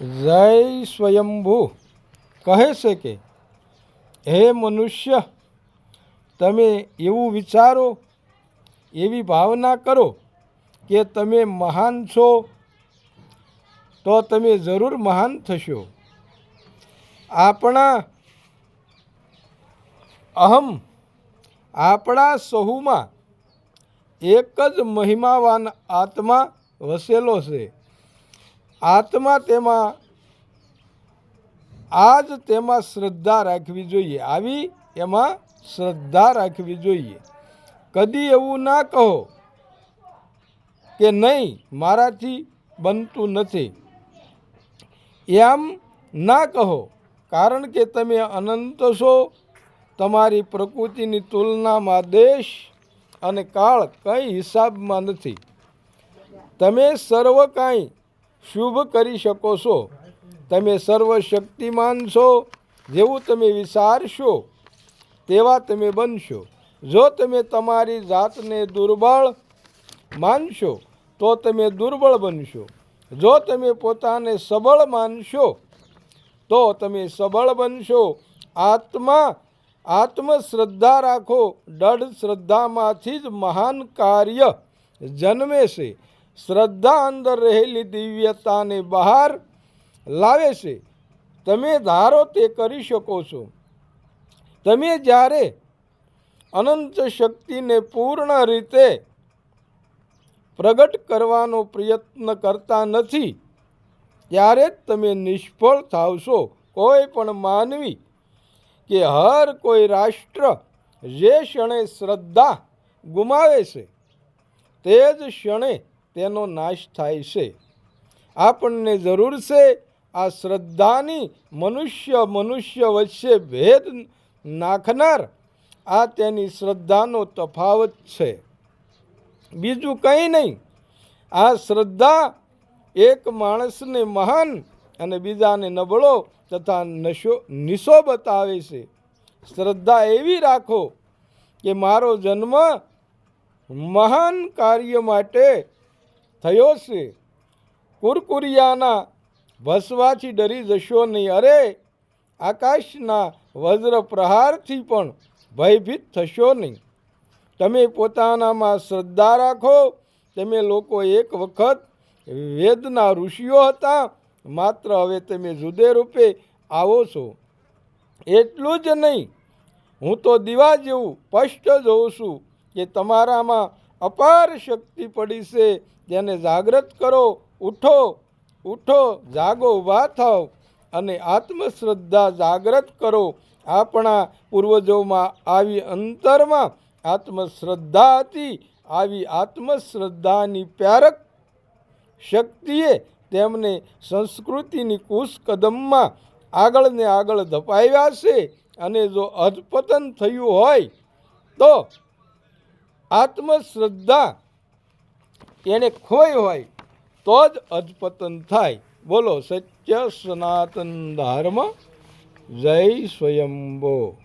જય સ્વયંભૂ. કહે છે કે, હે મનુષ્ય, તમે એવું વિચારો, એવી ભાવના કરો કે તમે મહાન છો, તો તમે જરૂર મહાન થશો. આપણા અહમ, આપણા સહુમાં એક જ મહિમાવાન આત્મા વસેલો છે. આત્મા તેમાં આ જ તેમાં શ્રદ્ધા રાખવી જોઈએ. આવી એમાં શ્રદ્ધા રાખવી જોઈએ. કદી એવું ના કહો કે નહીં, મારાથી બનતું નથી. એમ ના કહો, કારણ કે તમે અનંત છો. તમારી પ્રકૃતિની તુલનામાં દેશ અને કાળ કંઈ હિસાબમાં નથી. તમે સર્વ કાંઈ શુભ કરી શકો છો. તમે સર્વશક્તિમાન છો. જેવું તમે વિચારશો, તેવા તમે બનશો. જો તમે તમારી જાતને દુર્બળ માનશો, તો તમે દુર્બળ બનશો. જો તમે પોતાને સબળ માનશો, તો તમે સબળ બનશો. આત્મા, આત્મશ્રદ્ધા રાખો. દઢ શ્રદ્ધામાંથી જ મહાન કાર્ય જન્મે છે. શ્રદ્ધા અંદર રહેલી દિવ્યતાને બહાર લાવે છે. તમે ધારો તે કરી શકો છો. તમે જ્યારે અનંત શક્તિને પૂર્ણ રીતે પ્રગટ કરવાનો પ્રયત્ન કરતા નથી, ત્યારે જ તમે નિષ્ફળ થાવશો કોઈ પણ માનવી કે હર કોઈ રાષ્ટ્ર જે ક્ષણે શ્રદ્ધા ગુમાવે છે, તે જ ક્ષણે તેનો નાશ થાય છે. આપણને જરૂર છે આ શ્રદ્ધાની મનુષ્ય મનુષ્ય વચ્ચે ભેદ નાખનાર. આ તેની શ્રદ્ધાનો તફાવત છે. બીજું કંઈ નહીં. આ શ્રદ્ધા એક માણસને મહાન અને બીજાને નબળો તથા નશો નિશો બતાવે છે. શ્રદ્ધા એવી રાખો કે મારો જન્મ મહાન કાર્ય માટે થયો છે. કુરકુરિયાના ભસવાથી ડરી જશો નહીં. અરે, આકાશના વજ્ર પ્રહારથી પણ ભયભીત થશો નહીં. તમે પોતાનામાં શ્રદ્ધા રાખો. તમે લોકો એક વખત વેદના ઋષિઓ હતા. માત્ર હવે તમે જુદે રૂપે આવો છો. એટલું જ નહીં. હું તો દીવા જેવું સ્પષ્ટ જોઉં છું કે તમારામાં અપાર શક્તિ પડી છે. તેને જાગૃત કરો, ઉઠો ઉઠો, જાગો, ઊભા થાવ અને આત્મશ્રદ્ધા જાગૃત કરો. આપણા પૂર્વજોમાં આવી અંતરમાં આત્મશ્રદ્ધા હતી. આવી આત્મશ્રદ્ધાની પ્યારક શક્તિએ તેમને સંસ્કૃતિની કુશ કદમમાં આગળ ને આગળ ધપાવ્યા છે. અને જો અધપતન થયું હોય તો આત્મશ્રદ્ધા એને ખોઈ હોય તો જ અધપતન થાય. બોલો સત્ય સનાતન ધર્મ જય સ્વયંભો.